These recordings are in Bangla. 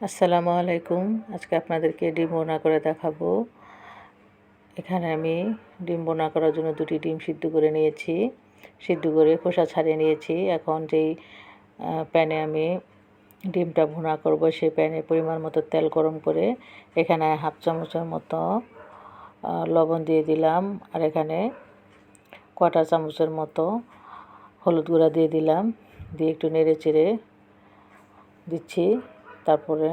আসসালামু আলাইকুম। আজকে আপনাদেরকে ডিম বোনা করে দেখাবো। এখানে আমি ডিম বোনা করার জন্য দুটি ডিম সিদ্ধ করে নিয়েছি। সিদ্ধ করে খোসা ছাড়িয়ে নিয়েছি। এখন যেই প্যানে আমি ডিমটা ভুনা করব, সেই প্যানে পরিমাণ মতো তেল গরম করে এখানে হাফ চামচের মতো লবণ দিয়ে দিলাম আর এখানে কটা চামচের মতো হলুদ গুঁড়া দিয়ে দিলাম। দিয়ে একটু নেড়ে চেড়ে দিচ্ছি। তারপরে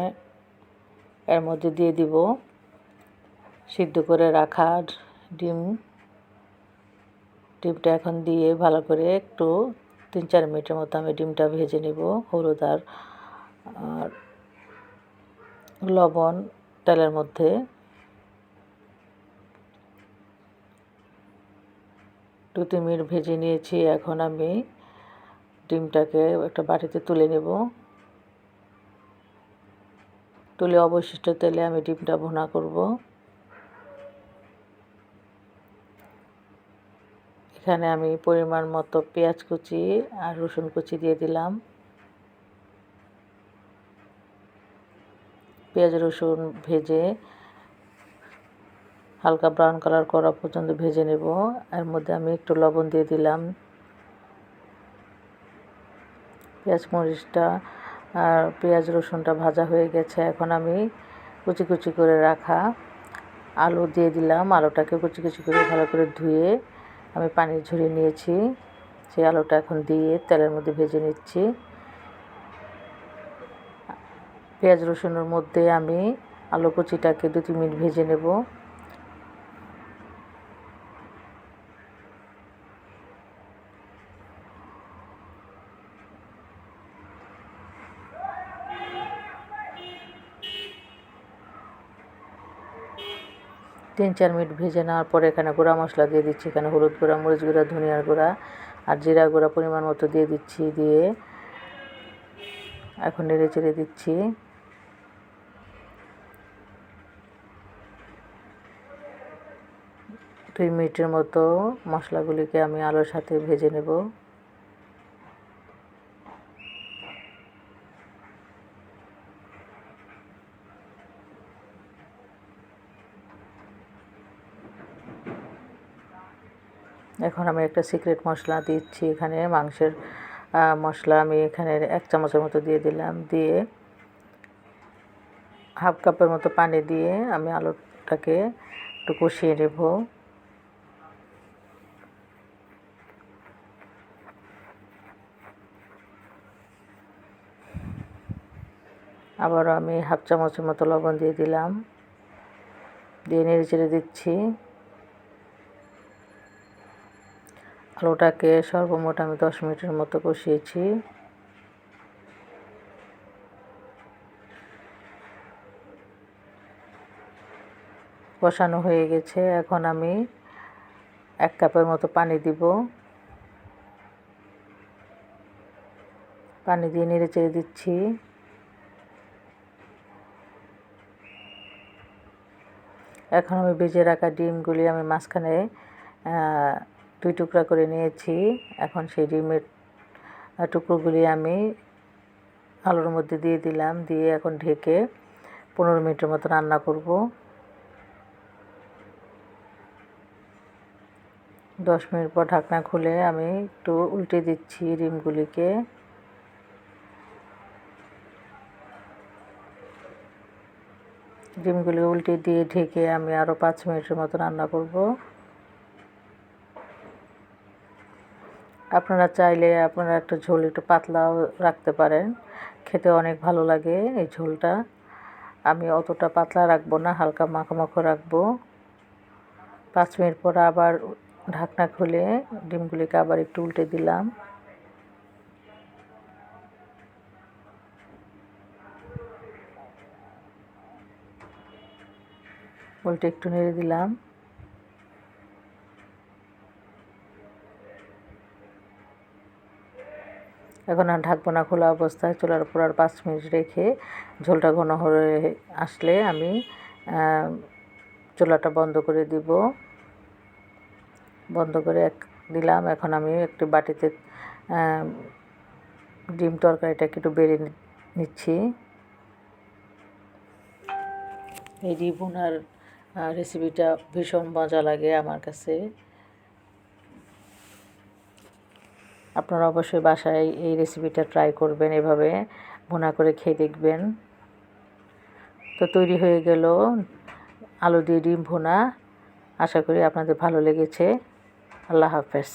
এর মধ্যে দিয়ে দিব সিদ্ধ করে রাখা ডিম। ডিমটা এখন দিয়ে ভালো করে একটু তিন চার মিনিটের মতো আমি ডিমটা ভেজে নিব, হলুদ আর লবণ তেলের মধ্যে। দু তিন মিনিট ভেজে নিয়েছি, এখন আমি ডিমটাকে একটা বাটিতে তুলে নেব। তুলে অবশিষ্ট তেলে আমি ডিমটা ভুনা করব। এখানে আমি পরিমাণ মতো পেঁয়াজ কুচি আর রসুন কুচি দিয়ে দিলাম। পেঁয়াজ, রসুন ভেজে হালকা ব্রাউন কালার করা পর্যন্ত ভেজে নেব। এর মধ্যে আমি একটু লবণ দিয়ে দিলাম। পেঁয়াজ, মরিচটা আর পেঁয়াজ রসুনটা ভাজা হয়ে গেছে। এখন আমি কুচি কুচি করে রাখা আলু দিয়ে দিলাম। আলুটাকে কুচি কুচি করে ভালো করে ধুয়ে আমি পানি ঝরিয়ে নিয়েছি। সেই আলুটা এখন দিয়ে তেলের মধ্যে ভেজে নিচ্ছি। পেঁয়াজ রসুনের মধ্যে আমি আলু কুচিটাকে দু তিন মিনিট ভেজে নেব। তিন, চার মিনিট ভেজে নেওয়ার পরে এখানে গুঁড়া মশলা দিয়ে দিচ্ছি। এখানে হলুদ গুঁড়া, মরিচ গুঁড়া, ধনিয়ার গুঁড়া আর জিরা গুঁড়া পরিমাণ মতো দিয়ে দিচ্ছি দিয়ে এখন নেড়ে চেড়ে দিচ্ছি। দুই মিনিটের মতো মশলাগুলিকে আমি আলোর সাথে ভেজে নেব। এখন আমি একটা সিক্রেট মশলা দিচ্ছি এখানে, মাংসের মশলা আমি এখানে এক চামচের মতো দিয়ে দিলাম। দিয়ে হাফ কাপের মতো পানি দিয়ে আমি আলুটাকে একটু কষিয়ে নেব। আবারও আমি হাফ চামচের মতো লবণ দিয়ে দিলাম। দিয়ে নেড়ে চেড়ে দিচ্ছি। আলুটাকে সর্বমোট আমি দশ মিনিটের মতো কষিয়েছি। কষানো হয়ে গেছে। এখন আমি এক কাপের মতো পানি দিব। পানি দিয়ে নেড়ে চেড়ে দিচ্ছি। এখন আমি ভেজে রাখা ডিমগুলি আমি মাঝখানে দুই টুকরা করে নিয়েছি। এখন সেই ডিমের টুকরোগুলি আমি আলুর মধ্যে দিয়ে দিলাম, দিয়ে এখন ঢেকে পনেরো মিনিটের মতো রান্না করব। দশ মিনিট পর ঢাকনা খুলে আমি একটু উল্টে দিচ্ছি ডিমগুলিকে। ডিমগুলি উল্টে দিয়ে ঢেকে আমি আরও পাঁচ মিনিটের মতো রান্না করব। আপনারা চাইলে আপনারা একটা ঝোল একটু পাতলাও রাখতে পারেন। খেতে অনেক ভালো লাগে এই ঝোলটা। আমি অতটা পাতলা রাখব না, হালকা মাখো রাখব। পাঁচ মিনিট পর আবার ঢাকনা খুলে ডিমগুলিকে আবার একটু উল্টে দিলাম। উল্টে একটু নেড়ে দিলাম। এখন আর ঢাকবো না, খোলা অবস্থায় চুলার উপর আর পাঁচ মিনিট রেখে ঝোলটা ঘন হয়ে আসলে আমি চুলাটা বন্ধ করে দিব। বন্ধ করে এক, দিলাম। এখন আমি একটি বাটিতে ডিম তরকারিটাকে একটু বেড়ে নিচ্ছি। এই ভুনার রেসিপিটা ভীষণ মজা লাগে আমার কাছে। আপনারা অবশ্যই বাসায় এই রেসিপিটা ট্রাই করবেন, এভাবে ভুনা করে খেয়ে দেখবেন। তো তৈরি হয়ে গেল আলু দিয়ে ডিম ভুনা। আশা করি আপনাদের ভালো লেগেছে। আল্লাহ হাফেজ।